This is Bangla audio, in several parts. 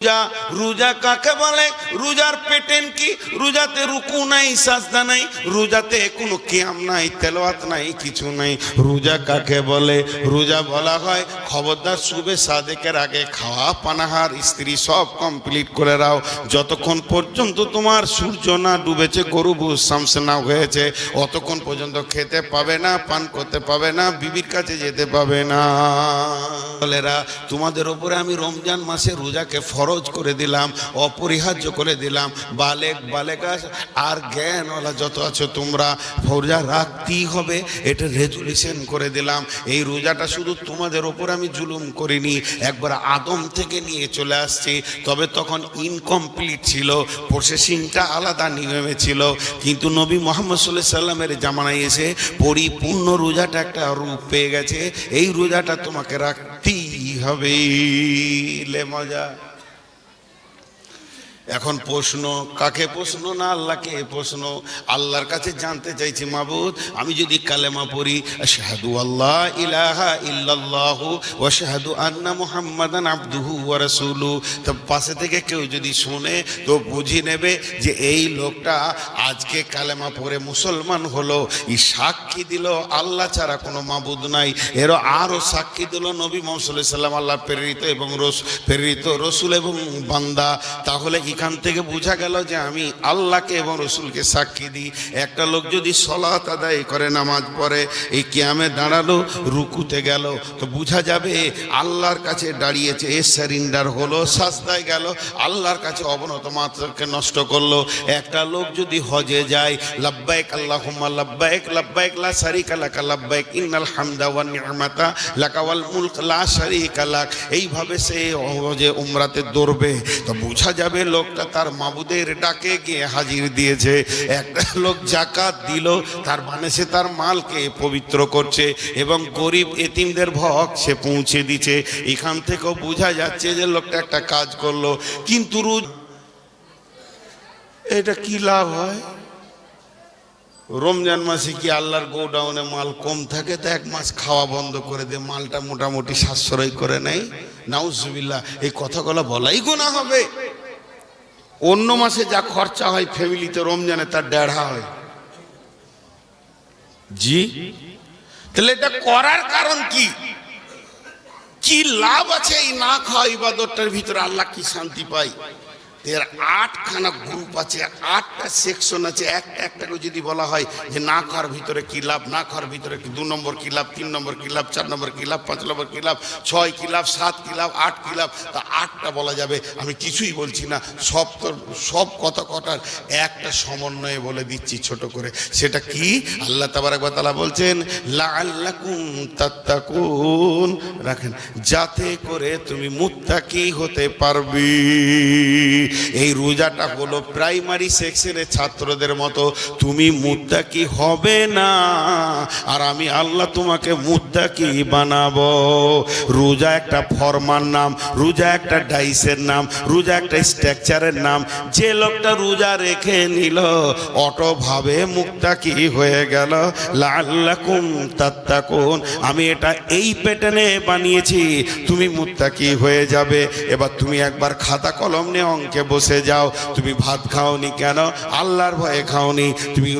রোজা রোজা কাকে বলে? রোজার পেটেন কি? রোজাতে রুকু নাই, সাজদা নাই, রোজাতে কোনো কিয়াম নাই, তেলাওয়াত নাই, কিছু নাই। রোজা কাকে বলে? রোজা বলা হয় খবরদার শুবে সাদেকের আগে খাওয়া, পানাহার, স্ত্রী সব কমপ্লিট করে রাও যতক্ষণ পর্যন্ত তোমার সূর্য না ডুবেছে, গরু শামসে না হয়েছে, অতক্ষণ পর্যন্ত খেতে পাবে না, পান করতে পাবে না, বিবির কাছে যেতে পাবে না। তোমাদের ওপরে আমি রমজান মাসে রোজাকে ফরজ করে দিলাম, অপরিহার্য করে দিলাম। বালেক বালেকা আর জ্ঞানওয়ালা যত আছো তোমরা রোজা রাখতেই হবে, এটা রেজুলেশন করে দিলাম। এই রোজাটা শুধু তোমাদের ওপর আমি জুলুম করিনি, একবার আদম থেকে নিয়ে চলে আসছি। তবে তখন ইনকমপ্লিট ছিল প্রসেসিংটা আলাদা নিয়মে ছিল। কিন্তু নবী মোহাম্মদ সাল্লাহ সাল্লামের জামানায় এসে পরিপূর্ণ রোজাটা একটা রূপ পেয়ে গেছে। এই রোজাটা তোমাকে রাখতেই হবে। লে মজা। এখন প্রশ্ন, কাকে প্রশ্ন না আল্লাহকে প্রশ্ন? আল্লাহর কাছে জানতে চাইছি, মাবুদ, আমি যদি কালেমা পড়ি শাহাদু আল্লাহ ইলাহা ইল্লাল্লাহু ও শাহাদু আন্না মুহাম্মাদান আবদুহু ওয়া রাসূলু তো পাশে থেকে কেউ যদি শুনে, তো বুঝি নেবে যে এই লোকটা আজকে কালেমা পড়ে মুসলমান হলো। এই সাক্ষী দিল আল্লাহ ছাড়া কোনো মাবুদ নাই। এরও আরও সাক্ষী দিল নবী মোহাম্মদ সাল্লাম আল্লাহ প্রেরিত এবং রস প্রেরিত রসুল এবং বান্দা। তাহলে এখান থেকে বোঝা গেল যে আমি আল্লাহকে এবং রসুলকে সাক্ষী দিই। একটা লোক যদি সলাত আদায় করে নামাজ পড়ে, এই ক্যামে দাঁড়াল, রুকুতে গেল। তো বোঝা যাবে আল্লাহর কাছে দাঁড়িয়েছে, এ স্যারিন্ডার হলো, সাজদায় গেল, আল্লাহর কাছে অবনত মাত্রকে নষ্ট করল। একটা লোক যদি হজে যায়, লাব্বাইক আল্লাহুম্মা, লাব্বাইক লাব্বাইক, লা শারিকা লাকা, লাব্বাইক, ইন্নাল হামদা ওয়ান নি'মাতা লাকা ওয়াল মুলক, লা শারিকা লাক। এইভাবে সে হজে, উমরাতে দৌড়বে। তো বোঝা যাবে লোকটা তার মাবুদের ডাকে গিয়ে হাজির দিয়েছে। একটা লোক জাকাত দিল, তার মানে সে তার মালকে পবিত্র করছে এবং গরিব এতিমদের ভক সে পৌঁছে দিচ্ছে। এখান থেকেও বোঝা যাচ্ছে যে লোকটা একটা কাজ করল। কিন্তু এটা কি লাভ হয়? রমজান মাসে কি আল্লাহর গোডাউনে মাল কম থাকে? তো এক মাস খাওয়া বন্ধ করে দে মালটা মোটামুটি সাশ্রয় করে নেয়। নাউজুবিল্লাহ, এই কথাগুলো বলাই গোনা হবে। অন্য মাসে যা খরচা হয় ফ্যামিলিতে রমজানে তার দেড়া হয়। জি? তাহলে এটা করার কারণ কি? কি লাভ আছে এই না খাওয়া ইবাদতটার ভিতরে আল্লাহ কি শান্তি পাই এর আটখানা গ্রুপ আছে, আটটা সেকশন আছে, একটা একটা করে যদি বলা হয় যে না খাওয়ার ভিতরে কি লাভ, না খাওয়ার ভিতরে কি, দু নম্বর কি লাভ, তিন নম্বর কি লাভ, চার নম্বর কি লাভ, পাঁচ নম্বর কি লাভ, ছয় কি লাভ, সাত কি লাভ, আট কি লাভ, তা আটটা বলা যাবে। আমি কিছুই বলছি না, সব তো, সব কথা কটার একটা সমন্বয়ে বলে দিচ্ছি ছোট করে। সেটা কি? আল্লাহ তাবারাক তালা বলছেন, লাআল্লাকুম তাত্তাকুন। রাখেন, যাতে করে তুমি মুত্তাকি হতে পারবি। এই রোজাটা হলো প্রাইমারি সেকশনের ছাত্রদের মতো, তুমি মুদ্রা কি হবে না? আর আমি, আল্লাহ তোমাকে মুদ্রা কি বানাবো? রোজা একটা ফরমার নাম, রোজা একটা ডাইসের নাম, রোজা একটা স্ট্রাকচারের নাম। যে লোকটা রোজা রেখে নিল, অটোভাবে মুক্তা কি হয়ে গেল? লাল্লাকুম তাত্তাকুন। আমি এটা এই প্যাটার্নে বানিয়েছি, তুমি মুক্তা কি হয়ে যাবে? এবার তুমি একবার খাতা কলম নিয়ে অঙ্কে বসে যাও। তুমি ভাত খাওনি কেন? আল্লাহর ভয়ে খাওনি। তুমি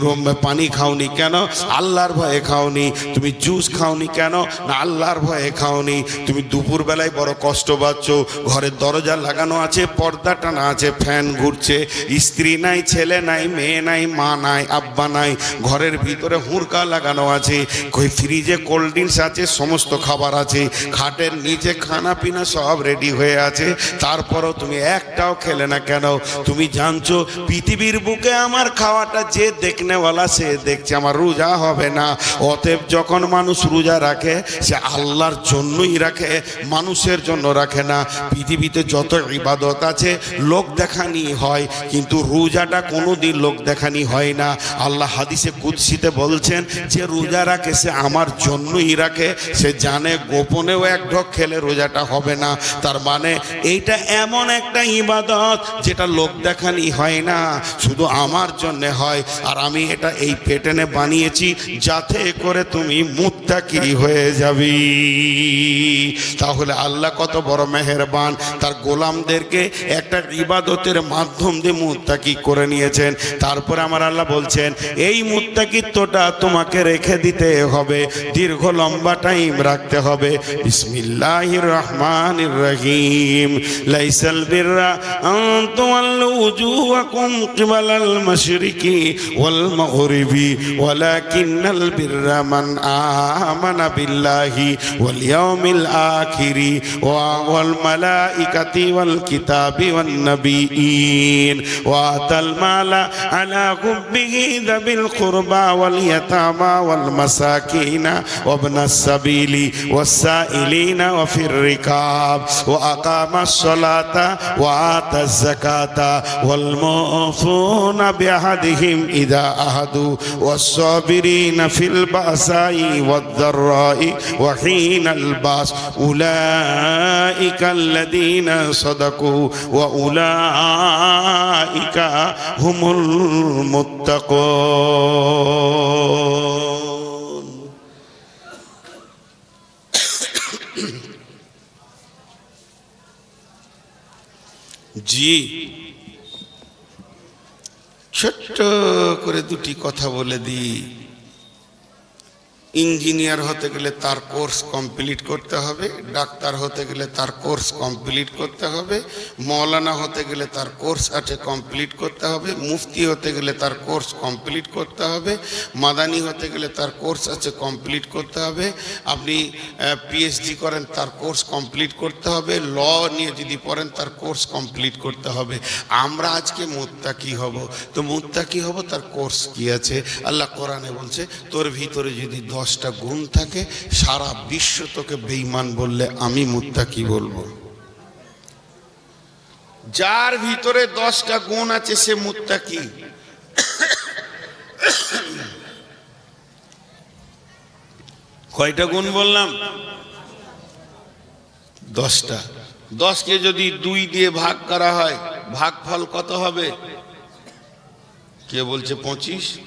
পানি খাওনি কেন? আল্লাহর ভয়ে খাওনি। তুমি জুস খাওনি কেন? না, আল্লাহর ভয়ে খাওনি। তুমি দুপুর বেলায় বড় কষ্ট পাচ্ছ। ঘরের দরজা লাগানো আছে, পর্দা টানা আছে, ফ্যান ঘুরছে। স্ত্রী নাই, ছেলে নাই, মেয়ে নাই, মা নাই, আব্বা নাই। ঘরের ভিতরে হুড়কা লাগানো আছে। কই ফ্রিজে কোল্ড ড্রিঙ্কস আছে, সমস্ত খাবার আছে। খাটের নিচে খানা পিনা সব রেডি হয়ে আছে। তারপরও তুমি একটাও খেলে না কেন? তুমি জানছো, পৃথিবীর বুকে আমার খাওয়াটা যে দেখনেওয়ালা, সে দেখছে আমার রোজা হবে না। অতএব যখন মানুষ রোজা রাখে, সে আল্লাহর জন্যই রাখে, মানুষের জন্য রাখে না। পৃথিবীতে যত ইবাদত আছে, লোক দেখানি হয়, কিন্তু রোজাটা কোনোদিন লোক দেখানি হয় না। আল্লাহ হাদিসে কুৎসিতে বলছেন, যে রোজা রাখে, সে আমার জন্যই রাখে। সে জানে গোপনেও এক ঢক খেলে রোজাটা হবে না। তার মানে এইটা এমন একটা ইবাদত যেটা লোক দেখানি হয় না, শুধু আমার জন্য হয়। আর আমি এটা এই পেটেনে বানিয়েছি, যাতে করে তুমি মুত্তাকি হয়ে যাবি। তাহলে আল্লাহ কত বড় মেহেরবান, তার গোলামদেরকে একটা ইবাদতের মাধ্যম দিয়ে মুত্তাকি করে নিয়েছেন। তারপরে আমার আল্লাহ বলছেন, এই মুত্তাকিত্বটা তোমাকে রেখে দিতে হবে, দীর্ঘ লম্বা টাইম রাখতে হবে। বিসমিল্লাহির রহমানির রহিম। লাইসাল বিররা أن تولوا وجوهكم قبل المشرق والمغرب ولكن البر من آمن بالله واليوم الآخر والملائكة والكتاب والنبيين وآتى المال على حبه ذوي القربى واليتامى والمساكين وابن السبيل والسائلين وفي الركاب وأقام الصلاة وآتى الزكاة والموفون بعهدهم إذا أهدوا والصابرين في البأساء والضراء وحين البأس. أولئك الذين صدقوا وأولئك هم المتقون. জি। ছোট্ট করে দুটি কথা বলে দিই। ইঞ্জিনিয়ার হতে গেলে তার কোর্স কমপ্লিট করতে হবে, ডাক্তার হতে গেলে তার কোর্স কমপ্লিট করতে হবে, মৌলানা হতে গেলে তার কোর্স আছে কমপ্লিট করতে হবে, মুফতি হতে গেলে তার কোর্স কমপ্লিট করতে হবে, মাদানি হতে গেলে তার কোর্স আছে কমপ্লিট করতে হবে, আপনি পিএইচডি করেন তার কোর্স কমপ্লিট করতে হবে, ল নিয়ে যদি পড়েন তার কোর্স কমপ্লিট করতে হবে। আমরা আজকে মুত্তাকি হব, তো মুত্তাকি হব তার কোর্স কি আছে? আল্লাহ কোরআনে বলছে, তোর ভিতরে যদি দশটা গুণ থাকে, সারা বিশ্ব তোকে বেইমান বললে আমি মুদ্রা কি বলব? যার ভিতরে দশটা গুণ আছে, সে মুদ্রা কি? কয়টা গুণ বললাম? দশটা। দশকে যদি দুই দিয়ে ভাগ করা হয়, ভাগফল কত হবে? কে বলছে পঁচিশ?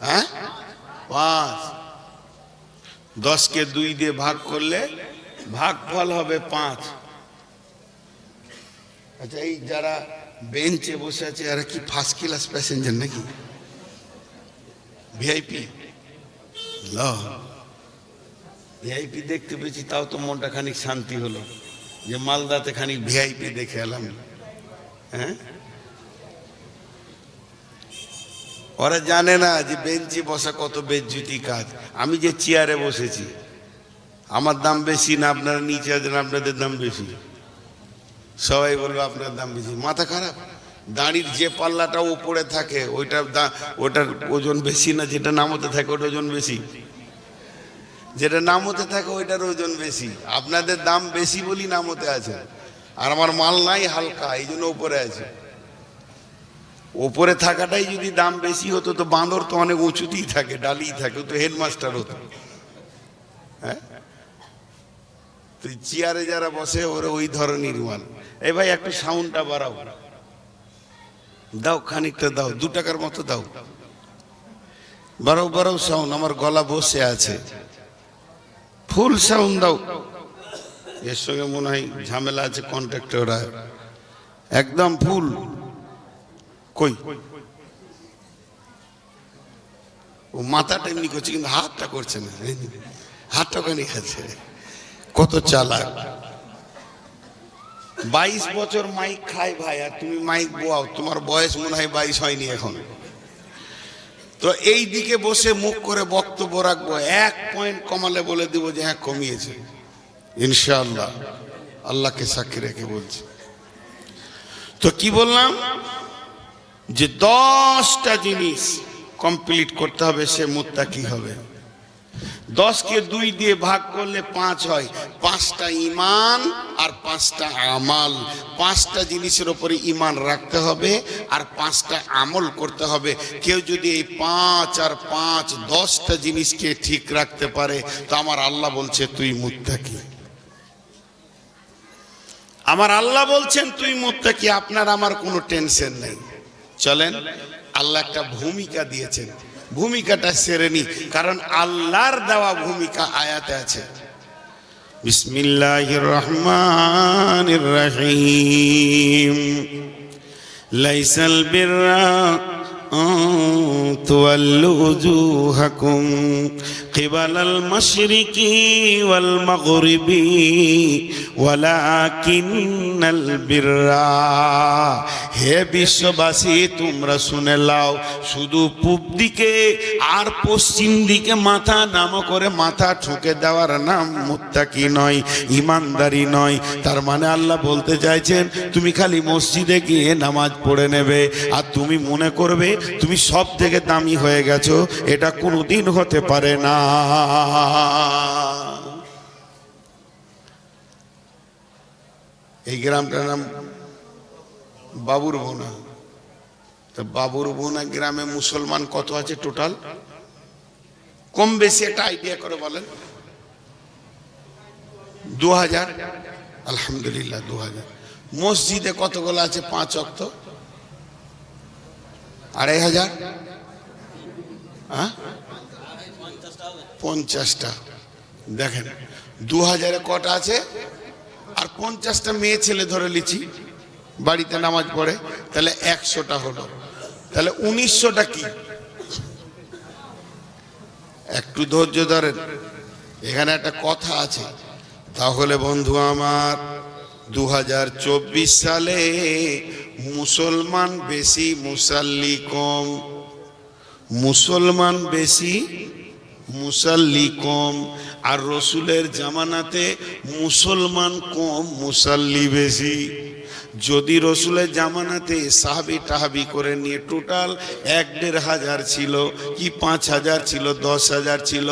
হ্যাঁ? পাঁচ। দশকে দুই দিয়ে ভাগ করলে ভাগফল হবে পাঁচ। আচ্ছা এই যারা বেঞ্চে বসে আছে, এরা কি ফার্স্ট ক্লাস প্যাসেঞ্জার নাকি? ভিআইপি ল। ভিআইপি দেখতে পেয়েছি, তাও তো মনটা খানিক শান্তি হলো। যে মালদাতে খানিক ভিআইপি দেখে এলাম। হ্যাঁ? ওরা জানে না যে বেঞ্চে বসা কত বেজ্জুতি কাজ। আমি যে চেয়ারে বসেছি, আমার দাম বেশি না, আপনারা নিচে আছেন, আপনাদের দাম বেশি। সবাই বলবে, আপনার দাম বেশি। মাথা খারাপ। দাঁড়ির যে পাল্লাটা উপরে থাকে, ওইটার ওটার ওজন বেশি না, যেটা নামতে থাকে, ওটার ওজন বেশি। যেটা নামতে থাকে, ওইটার ওজন বেশি। আপনাদের দাম বেশি বলি নামতে আছে। আর আমার মাল নাই হালকা এই জন্য উপরে আছে। ওপরে থাকাটাই যদি দাম বেশি হতো, তো বাঁদর তো অনেক উঁচুতেই থাকে, ডালিই থাকে তো হেডমাস্টার হতো। হ্যাঁ? তো চেয়ারে যারা বসে, ওরা ওই ধরনের মাল এই ভাই, একটু সাউন্ডটা বাড়াও। দাও, খানিকটা দাও, দু টাকার মতো দাও। বাড়াও বাড়াও সাউন্ড, আমার গলা বসে আছে। ফুল সাউন্ড দাও। এর সঙ্গে মনে হয় ঝামেলা আছে কন্ট্রাক্টররা। একদম ফুল। কই? ও মাথাটা এমনি করছে, কিন্তু হাতটা করছে না। হাতটা ওখানে আছে কত চালাক। বাইশ বছর মাইক খায় ভাই, আর তুমি মাইক বোয়াও, তোমার বয়স মনে হয় বাইশ হয়নি এখন। তো এই দিকে বসে মুখ করে বক্তব্য রাখব, এক পয়েন্ট কমালে বলে দিব যে হ্যাঁ কমিয়েছে। ইনশাআল্লাহ, আল্লাহকে সাক্ষী রেখে বলছি। তো কি বললাম? যে দশটা জিনিস কমপ্লিট করতে হবে, সে মুত্তাকি হবে? দশকে দুই দিয়ে ভাগ করলে পাঁচ হয়। পাঁচটা ইমান আর পাঁচটা আমাল। পাঁচটা জিনিসের উপরে ইমান রাখতে হবে আর পাঁচটা আমল করতে হবে। কেউ যদি এই পাঁচ আর পাঁচ দশটা জিনিসকে ঠিক রাখতে পারে, তো আমার আল্লাহ বলছে, তুই মুত্তাকি আমার আল্লাহ বলছেন, তুই মোত্তাকি আপনার আমার কোনো টেনশন নেই। চলেন, আল্লাহ একটা ভূমিকা দিয়েছেন। ভূমিকাটা সেরে নি, কারণ আল্লাহর দেওয়া ভূমিকা আয়াতে আছে। বিসমিল্লাহির রহমানির রহিম। লাইসাল বিররা أن تولوا وجوهكم قبل المشرق والمغرب ولكن البر হে বিশ্ববাসী তোমরা শুনে লাও শুধু পূব দিকে আর পশ্চিম দিকে মাথা নাম করে মাথা ঠুকে দেওয়ার নাম মুত্তাকি নয় ইমানদারি নয় তার মানে আল্লাহ বলতে চাইছেন তুমি খালি মসজিদে গিয়ে নামাজ পড়ে নেবে আর তুমি মনে করবে তুমি সব থেকে দামি হয়ে গেছো, এটা কোনোদিন হতে পারে না। এই গ্রামটার নাম বাবুর বোনা। তো বাবুর বোনা গ্রামে মুসলমান কত আছে টোটাল? কম বেশি একটা আইডিয়া করে বলেন। দু হাজার আলহামদুলিল্লাহ দু হাজার মসজিদে কতগুলো আছে? পাঁচ অক্ত। আড়াই হাজার? পঞ্চাশটা। দেখেন, দু হাজারে কটা আছে? আর পঞ্চাশটা মেয়ে ছেলে ধরে লিছি বাড়িতে নামাজ পড়ে, তাহলে একশোটা হলো। তাহলে উনিশশোটা কি? একটু ধৈর্য ধরেন। এখানে একটা কথা আছে। তাহলে বন্ধু আমার, দু হাজার চব্বিশ সালে মুসলমান বেশি মুসাল্লি কম মুসলমান বেশি মুসাল্লি কম আর রসুলের জামানাতে মুসলমান কম মুসাল্লি বেশি। যদি রসুলের জামানাতে সাহাবি টাহাবি করে নিয়ে টোটাল এক দেড় হাজার ছিল, কি পাঁচ হাজার ছিল, দশ হাজার ছিল,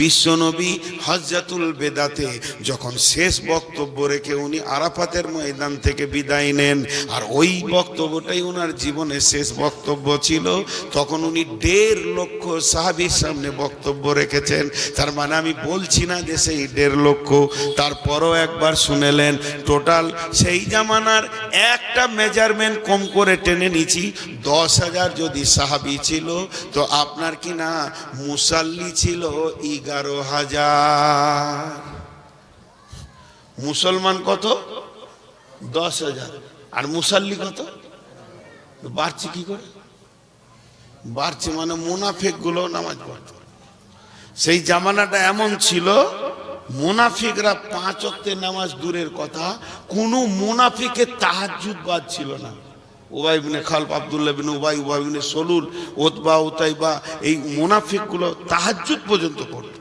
বিশ্বনবী হজরতুল বেদাতে যখন শেষ বক্তব্য রেখে উনি আরাফাতের ময়দান থেকে বিদায় নেন, আর ওই বক্তব্যটাই ওনার জীবনের শেষ বক্তব্য ছিল, তখন উনি দেড় লক্ষ সাহাবির সামনে বক্তব্য রেখেছেন। তার মানে আমি বলছি না যে সেই দেড় লক্ষ। তারপরও একবার শুনেলেন, টোটাল সেই জামানার একটা মেজারমেন্ট কম করে টেনে নিছি দশ হাজার যদি সাহাবি ছিল, তো আপনার কি না মুসাল্লি ছিল? এগারো হাজার। মুসলমান কত? দশ হাজার। আর মুসাল্লি কত? বাড়ছে কি করে? বাড়ছে মানে মুনাফেকগুলো নামাজ পড়তো। সেই জামানাটা এমন ছিল মুনাফিকরা পাঁচ অক্টের নামাজ দূরের কথা, কোনো মোনাফিকে তাহাজুদ বাদ ছিল না। ওবাইবিনে বিনে খালফ, আবদুল্লাহ বিন উবাই উবাই বিনে সলুল ওতবা ওতাইবা এই মোনাফিকগুলো তাহাজুদ পর্যন্ত করত।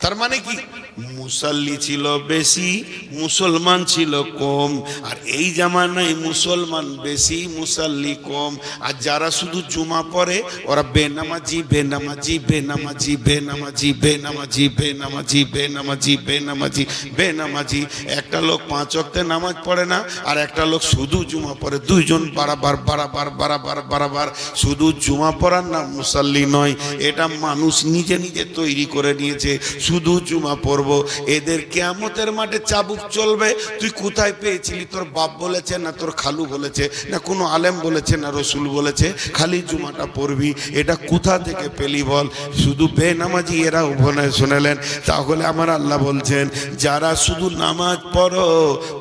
তার মানে কি? মুসাল্লি ছিল বেশি, মুসলমান ছিল কম। আর এই জামানায় মুসলমান বেশি, মুসাল্লি কম। আর যারা শুধু জুমা পড়ে, ওরা বেনামাজি বেনামাজি বেনামাজি বেনামাজি বেনামাজি বেনামাজি বেনামাজি বেনামাজি বেনামাজি। একটা লোক পাঁচ অক্টে নামাজ পড়ে না, আর একটা লোক শুধু জুমা পড়ে। দুইজন বারাবার বারাবার বারাবার বারাবার। শুধু জুমা পড়ার না, মুসাল্লি নয়। এটা মানুষ নিজে নিজে তৈরি করে নিয়েছে। শুধু জুমা পড়ব এদের কেয়ামতের মাঠে চাবুক চলবে। তুই কোথায় পেয়েছিলি? তোর বাপ বলেছে না তোর খালু বলেছে, না কোনো আলেম বলেছে, না রসুল বলেছে। খালি জুমাটা পড়বি, এটা কোথা থেকে পেলি বল? শুধু বেনামাজি এরা উপনয় শুনেলেন। তাহলে আমার আল্লাহ বলছেন, যারা শুধু নামাজ পড়ো,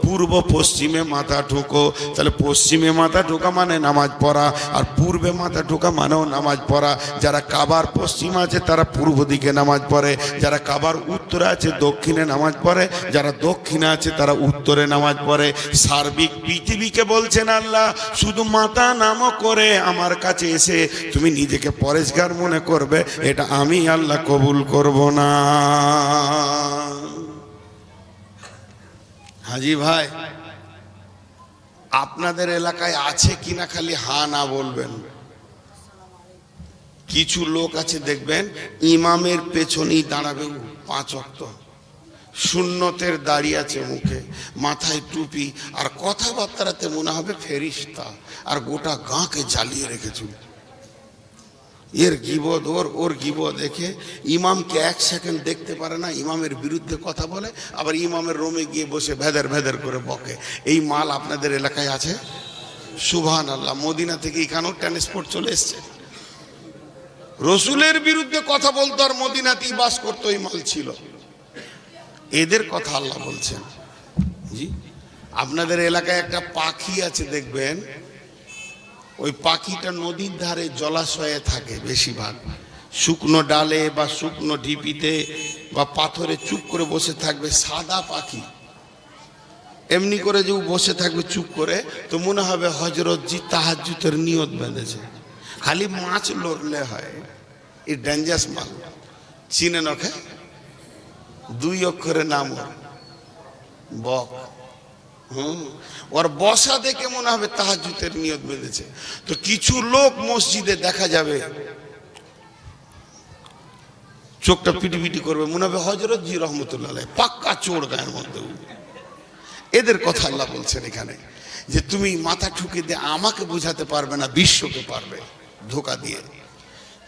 পূর্ব পশ্চিমে মাথা ঠুকো। তাহলে পশ্চিমে মাথা ঠোকা মানে নামাজ পড়া, আর পূর্বে মাথা ঠোকা মানেও নামাজ পড়া। যারা কাবার পশ্চিম আছে, তারা পূর্ব দিকে নামাজ পড়ে। যারা কাবার উত্তরে আছে দক্ষিণে নামাজ পড়ে, যারা দক্ষিণে আছে তারা উত্তরে নামাজ পড়ে। সার্বিক পৃথিবীকে বলছেন আল্লাহ, শুধু মাথা নামও করে আমার কাছে এসে তুমি নিজেকে পরেশগার মনে করবে, এটা আমি আল্লাহ কবুল করব না। হাজি ভাই, আপনাদের এলাকায় আছে কিনা খালি হা না বলবেন? কিছু লোক আছে, দেখবেন, ইমামের পেছনেই দাঁড়াবে পাঁচ অক্ত। শূন্যতের দাড়ি আছে মুখে, মাথায় টুপি, আর কথাবার্তাতে মনে হবে ফেরিস্তা, আর গোটা গাঁকে জ্বালিয়ে রেখেছিল এর গিবদ ওর ওর গিব দেখে ইমামকে এক সেকেন্ড দেখতে পারে না, ইমামের বিরুদ্ধে কথা বলে, আবার ইমামের রোমে গিয়ে বসে ভেদার ভেদার করে বকে। এই মাল আপনাদের এলাকায় আছে? সুবহান আল্লাহ মদিনা থেকে এখানেও ট্রান্সপোর্ট চলে এসছে। রসুলের বিরুদ্ধে কথা বলতো আর মদিনাতেই বাস করতো, এই মাল ছিল। এদের কথা আল্লাহ বলছেন। জি? আপনাদের এলাকায় একটা পাখি আছে, দেখবেন? ওই পাখিটা নদীর ধারে জলাশয়ে থাকে বেশিরভাগ। শুকনো ডালে বা শুকনো ঢিপিতে বা পাথরে চুপ করে বসে থাকবে সাদা পাখি। এমনি করে যে বসে থাকবে চুপ করে, তো মনে হবে হজরতজি তাহাজুতের নিয়ত বেঁধেছে। খালি মাছ লড়লে হয়। এই ডেঞ্জাস মাল। চিনে নখে দুই অক্ষরে নাম ওর বক। হুম? ওর বসা দেখে মনে হবে তাহাজুতের নিয়ত বেঁধেছে। তো কিছু লোক মসজিদে দেখা যাবে। চোখটা পিটি পিটি করবে। মনে হবে হজরত জি রহমতুল্লাহ পাক্কা চোর গায়ের মধ্যে এদের কথা আল্লাহ বলছেন এখানে যে তুমি মাথা ঠুকে দিয়ে আমাকে বোঝাতে পারবে না, বিশ্বকে পারবে ধোকা দিয়ে।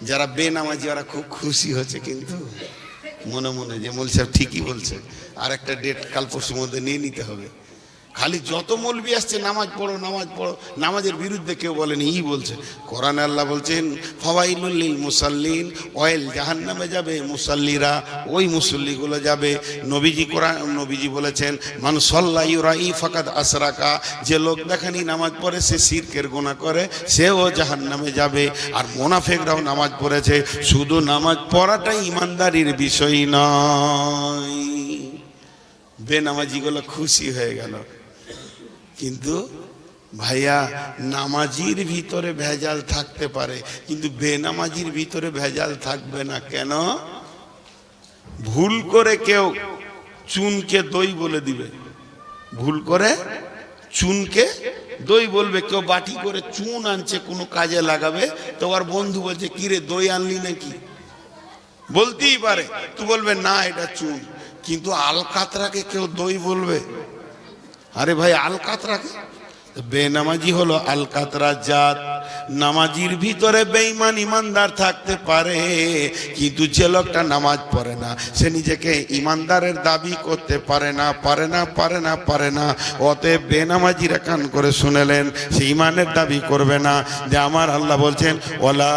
যারা বেনামাজি, ওরা খুব খুশি হচ্ছে কিন্তু। মনে মনে যে মূল সাহেব ঠিকই বলছে। আর একটা ডেট কাল পরশুর মধ্যে নিয়ে নিতে হবে। খালি যত মৌলবি আসছে, নামাজ পড়ো নামাজ পড়ো, নামাজের বিরুদ্ধে কেউ বলেনি, ই বলছে। কোরআন আল্লাহ বলছেন ফওয়াইলুল্লিল মুসাল্লিন, অয়েল জাহান নামে যাবে মুসাল্লিরা, ওই মুসল্লিগুলো যাবে। নবীজি কোরআন, নবীজি বলেছেন, মান সল্লা ইউরা ই ফাকাদ আসরাকা, যে লোক দেখানি নামাজ পড়ে, সে সিরকের গোনা করে, সেও জাহান নামে যাবে। আর মোনাফেকরাও নামাজ পড়েছে, শুধু নামাজ পড়াটাই ইমানদারির বিষয় নয়। বেনামাজিগুলো খুশি হয়ে গেল। কিন্তু ভাইয়া, নামাজির ভিতরে ভেজাল থাকতে পারে, কিন্তু বেনামাজির ভিতরে ভেজাল থাকবে না। কেন? ভুল করে কেউ চুনকে দই বলে দিবে। ভুল করে চুনকে দই বলবে। কেউ বাটি করে চুন আনছে, কোনো কাজে লাগাবে, তো আর বন্ধু বলছে, কিরে, দই আনলি নাকি? বলতেই পারে। তুই বলবে, না, এটা চুন। কিন্তু আলকাতরাকে কেউ দই বলবে? আরে ভাই আলকাতরাকে বেনামাজি হলো আলকাতরা জাত। নামাজির ভিতরে বেঈমান ইমানদার থাকতে পারে, কিন্তু যে লোকটা নামাজ পড়ে না, সে নিজেকে ইমানদারের দাবি করতে পারে না পারে না পারে না পারে না। অতএব বেনামাজিরা কান করে শুনেলেন, সে ইমানের দাবি করবে না। যে আমার আল্লাহ বলছেন ওলা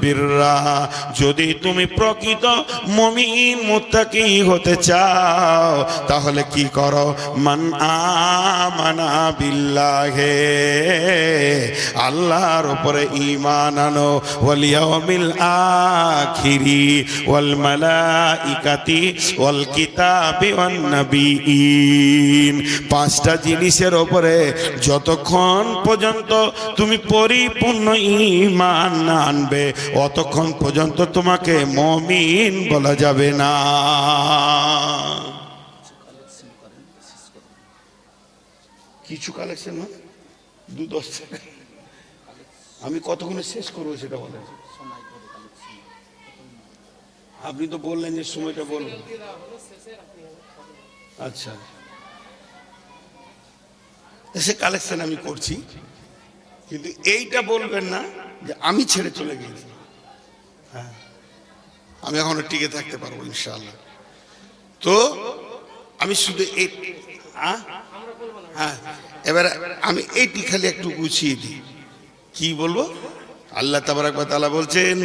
বিররা। যদি তুমি প্রকৃত মমিন, মুত্তাকি হতে চাও, তাহলে কি করো? মান আমানা বিল্লাহে। আল্লাহর উপরে ঈমান আনো। ওয়াল ইয়াউমিল আখিরি ওয়াল মালাইকাতি ওয়াল কিতাবি ওয়ান নাবিয়িন। পাঁচটা জিনিসের উপরে যতক্ষণ পর্যন্ত তুমি পরিপূর্ণ ঈমান না আনবে, অতক্ষণ পর্যন্ত তোমাকে মমিন বলা যাবে না। কিছু কালেকশন মানে? দু দশ আমি কতক্ষণে শেষ করব সেটা বলেন। আপনি তো বললেন যে সময়টা বলবেন আচ্ছা। সে কালেকশন আমি করছি। কিন্তু এইটা বলবেন না যে আমি ছেড়ে চলে গেছি হ্যাঁ। আমি এখনও টিকে থাকতে পারব ইনশাল্লাহ তো আমি শুধু এই? হ্যাঁ। এবার আমি এইটি খালি একটু গুছিয়ে দিই। কি বলব? আল্লাহ তাবারাক ওয়া তাআলা বলছেন,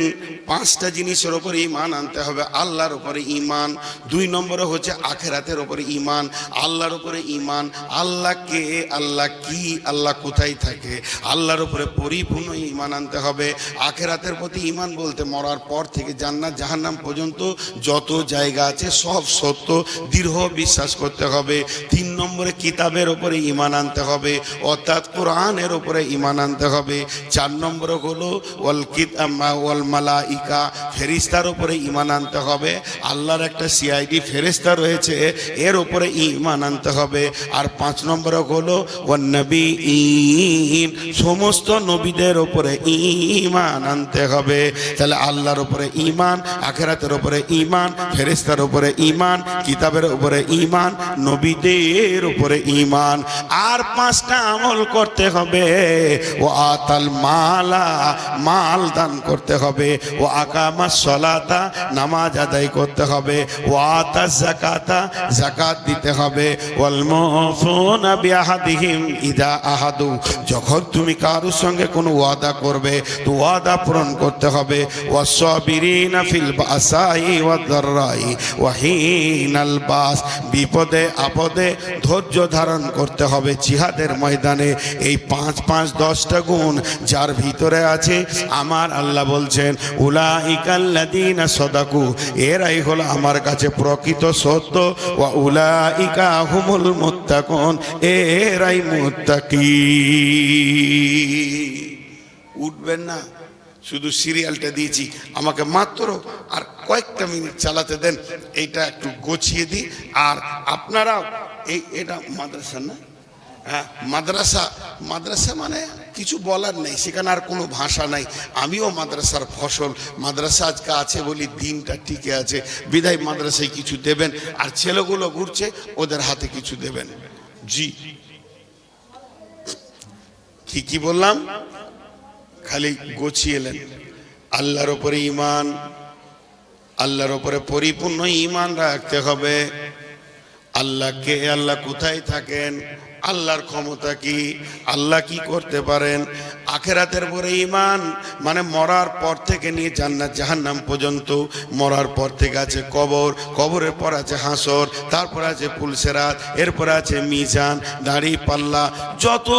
পাঁচটা জিনিসের ওপরে ইমান আনতে হবে। আল্লাহর উপরে ইমান দুই নম্বরে হচ্ছে আখেরাতের ওপরে ইমান আল্লাহর ওপরে ইমান আল্লাহ কে, আল্লাহ কি, আল্লাহ কোথায় থাকে, আল্লাহর ওপরে পরিপূর্ণ ঈমান আনতে হবে। আখেরাতের প্রতি ঈমান বলতে মরার পর থেকে জান্নাত, জাহান্নাম পর্যন্ত যত জায়গা আছে সব সত্য, দৃঢ় বিশ্বাস করতে হবে। তিন নম্বরে কিতাবের ওপরে ঈমান আনতে হবে, অর্থাৎ কোরআনের ওপরে ঈমান আনতে হবে। চার নম্বরে হলো ওয়াল ওয়াল মালাইকা, ফেরিস্তার উপরে ঈমান আনতে হবে। আল্লাহর একটা সিআইডি ফেরিস্তা রয়েছে, এর উপরে ঈমান আনতে হবে। আর পাঁচ নম্বরে হলো ওয়ান নবী সমস্ত নবীদের উপরে ইমান আনতে হবে। তাহলে আল্লাহর উপরে ইমান আখেরাতের উপরে ইমান ফেরিস্তার উপরে ইমান কিতাবের উপরে ইমান নবীদের উপরে ইমান আর পাঁচটা আমল করতে হবে। ও আতাল মালা মাল দান করতে হবে। ও আকামা সলাতা, নামাজ আদায় করতে হবে। ও আতা জাকাতা জাকাত দিতে হবে। ইদা আহাদু। যখন তুমি কারোর সঙ্গে কোনো ওয়াদা করবে, তো ওয়াদা পূরণ করতে হবে। ওয়াসবিরিনা ফিল বাসাই ওয়া বাস। বিপদে আপদে ধৈর্য ধারণ করতে হবে জিহাদের ময়দানে। এই পাঁচ পাঁচ দশটা গুণ যার ভিতরে আছে আমার আল্লাহ বলছেন উলা ইকাল্লাদিনা সদাকু, এরাই হলো আমার কাছে প্রকৃত সত্য, ওয়া উলা ইকা হুমুল মুত্তাকুন, এরাই মুত্তাকি। উঠবেন না, শুধু সিরিয়ালটা দিয়েছি, আমাকে মাত্র আর কয়েকটা মিনিট চালাতে দেন, এইটা একটু গোছিয়ে দিই। আর আপনারাও, এই, এটা মাদ্রাসা না? হ্যাঁ মাদ্রাসা মাদ্রাসা মানে কিছু বলার নেই, সেখানে আর কোনো ভাষা নাই। আমিও মাদ্রাসার ফসল, মাদ্রাসা আজকে আছে বলি দিনটা টিকে আছে, বিদায় মাদ্রাসায় কিছু দেবেন, আর ছেলেগুলো ঘুরছে, ওদের হাতে কিছু দেবেন। জি। কি কি বললাম? খালি গোছিয়েলেন আল্লাহর ওপরে ইমান আল্লাহর ওপরে পরিপূর্ণ ইমান রাখতে হবে। আল্লাহকে আল্লাহ কোথায় থাকেন? আল্লাহর ক্ষমতা কি? আল্লাহ কি করতে পারেন? আখেরাতের পরে ইমান মানে মরার পর থেকে নিয়ে জান্নাত জাহান্নাম পর্যন্ত। মরার পর থেকে আছে কবর, কবরের পর আছে হাসর, তারপর আছে পুলসেরাত এরপর আছে মিজান, দাড়ি, পাল্লা। যত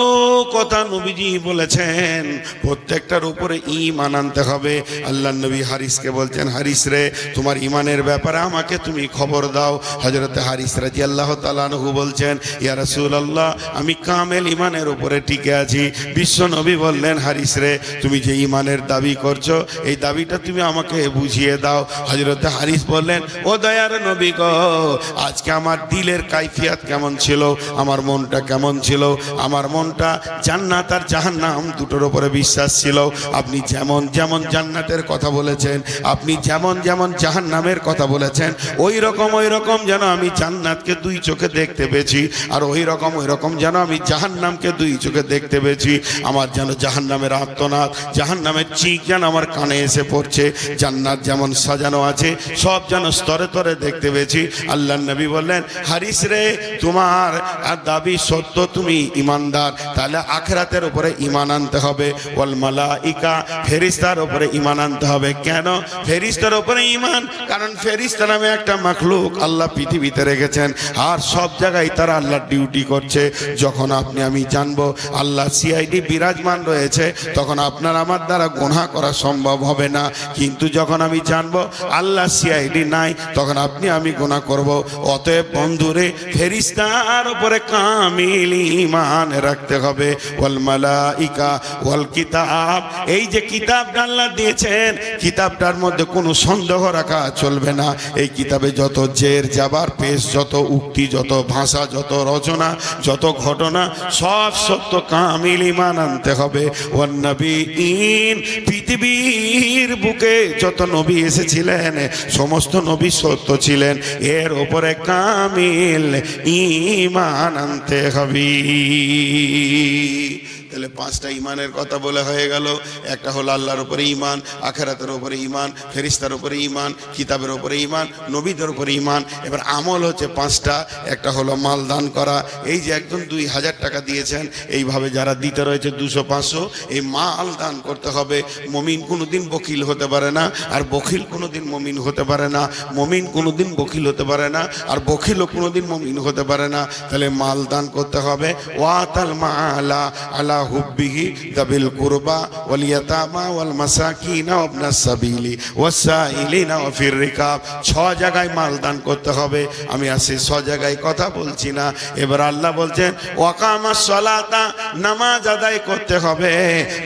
কথা নবীজি বলেছেন, প্রত্যেকটার উপরে ইমান আনতে হবে। আল্লাহ নবী হারিসকে বলছেন, হারিস রে, তোমার ইমানের ব্যাপারে আমাকে তুমি খবর দাও। হজরতে হারিস রাজি আল্লাহ তালানহু বলছেন, ইয়া রাসূল আল্লাহ আমি কামেল ইমানের উপরে টিকে আছি। বিশ্ব নবী বললেন, হারিস রে, তুমি যে ইমানের দাবি করছ, এই দাবিটা তুমি আমাকে বুঝিয়ে দাও। হজরতে হারিস বললেন, ও দয়ার নবী গো, আজকে আমার দিলের কাইফিয়াত কেমন ছিল? আমার মনটা কেমন ছিল? আমার মনটা জান্নাত আর জাহান্নাম দুটোর উপরে বিশ্বাস ছিল। আপনি যেমন যেমন জান্নাতের কথা বলেছেন, আপনি যেমন যেমন জাহান্নামের কথা বলেছেন, ওই রকম ওই রকম যেন আমি জান্নাতকে দুই চোখে দেখতে পেয়েছি, আর ওই রকম ওই রকম যেন আমি জাহান্নামকে দুই চোখে দেখতে পেয়েছি। আমার যেন জাহান্নামের আত্মনাথ জাহান্নামের চিক যেন আমার কানে এসে পড়ছে, জান্নাত যেমন সাজানো আছে, সব যেন স্তরে তরে দেখতে পেয়েছি। আল্লাহ নবী বললেন, হারিস রে, তোমার আর দাবি সত্য, তুমি ইমানদার। তাহলে আখরাতের উপরে ইমান আনতে হবে। ওয়াল মালাইকা, ফেরিস্তার উপরে ইমান আনতে হবে। কেন? ফেরিস্তার উপরে ইমান কারণ ফেরিস্তা নামে একটা মাখলুক আল্লাহ পৃথিবীতে রেখেছেন। আর সব জায়গায় তারা আল্লাহ ডিউটি করছে। যখন আপনি, আমি জানব, আল্লাহ সিআইডি বিরাজমান রয়েছে। তখন আপনার আমার দ্বারা গোনা করা সম্ভব হবে না। কিন্তু যখন আমি জানব আল্লাহ সিআইডি নাই, তখন আপনি আমি গোনা করব। অতএব বন্ধুরে, ফেরিস্তার উপরে কামিল ইমান রাখতে হবে। ওয়াল মালাইকা, ওয়াল কিতাব। এই যে কিতাবটা আল্লাহ দিয়েছেন, কিতাবটার মধ্যে কোনো সন্দেহ রাখা চলবে না। এই কিতাবে যত জের যাবার পেশ, যত উক্তি, যত ভাষা, যত রচনা, যত ঘটনা, সব সত্য কামিল ইমান আনতে হবে। ওয়ান নবীন পৃথিবীর বুকে যত নবী এসেছিলেন, সমস্ত নবী সত্য ছিলেন। এর ওপরে কামিল ইমান আনতে হবে। তাহলে পাঁচটা ইমানের কথা বলে হয়ে গেল। একটা হলো আল্লাহর উপরে ইমান আখেরাতের উপরে ইমান ফেরিস্তার উপরে ইমান কিতাবের উপরে ইমান নবীদের উপরে ইমান এবার আমল হচ্ছে পাঁচটা, একটা হলো মাল দান করা। এই যে একজন দুই হাজার টাকা দিয়েছেন, এইভাবে যারা দিতে রয়েছে দুশো, পাঁচশো, এই মাল দান করতে হবে। মমিন কোনোদিন বকিল হতে পারে না, আর বকিল কোনোদিন মমিন হতে পারে না। মমিন কোনোদিন বকিল হতে পারে না, আর বকিলও কোনোদিন মমিন হতে পারে না। তাহলে মাল দান করতে হবে। ওয়াতাল মালা আলা হুব্বিহি দাবিল কুরবা ওয়াল ইয়াতামা ওয়াল মাসাকিনা ওয়াবনাস সাবিলি ওয়াসাইলিনা ওয়া ফির রিকাব। ছ জায়গায় মাল দান করতে হবে। আমি আসি ছ জায়গায় কথা বলছি না। এবার আল্লাহ বলছেন, ওয়াকামা সলাতা, নামাজ আদায় করতে হবে।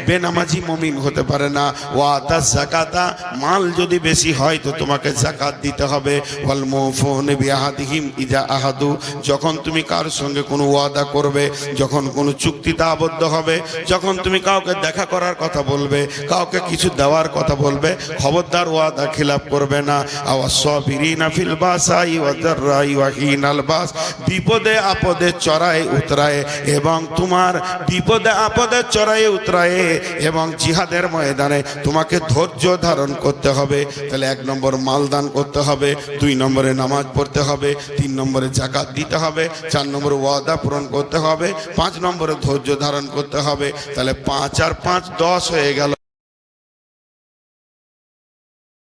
বেনামাজি মমিন হতে পারে না। ওয়াতা জাকাতা মাল যদি বেশি হয় তো তোমাকে জাকাত দিতে হবে। ওয়াল মুফুন বিআহাদিহিম ইজা আহাদু, যখন তুমি কার সঙ্গে কোনো ওয়াদা করবে, যখন কোনো চুক্তিতে আবদ্ধ হবে হবে। যখন তুমি কাউকে দেখা করার কথা বলবে, কাউকে কিছু দেওয়ার কথা বলবে, খবরদার ওয়াদা খিলাফ করবে না। আওয়াজ সবিরিনা ফিল বাসাই ওয়াদাররাই ওয়াহিনাল বাস। বিপদে আপদে চড়ায় উতরায় এবং তোমার বিপদে আপদে চড়ায় উতরায় এবং জিহাদের ময়দানে তোমাকে ধৈর্য ধারণ করতে হবে। তাহলে এক নম্বর মালদান করতে হবে, দুই নম্বরে নামাজ পড়তে হবে, তিন নম্বরে জাকাত দিতে হবে, চার নম্বরে ওয়াদা পূরণ করতে হবে, পাঁচ নম্বরে ধৈর্য ধারণ করতে হবে। তাহলে পাঁচ আর পাঁচ দশ হয়ে গেল।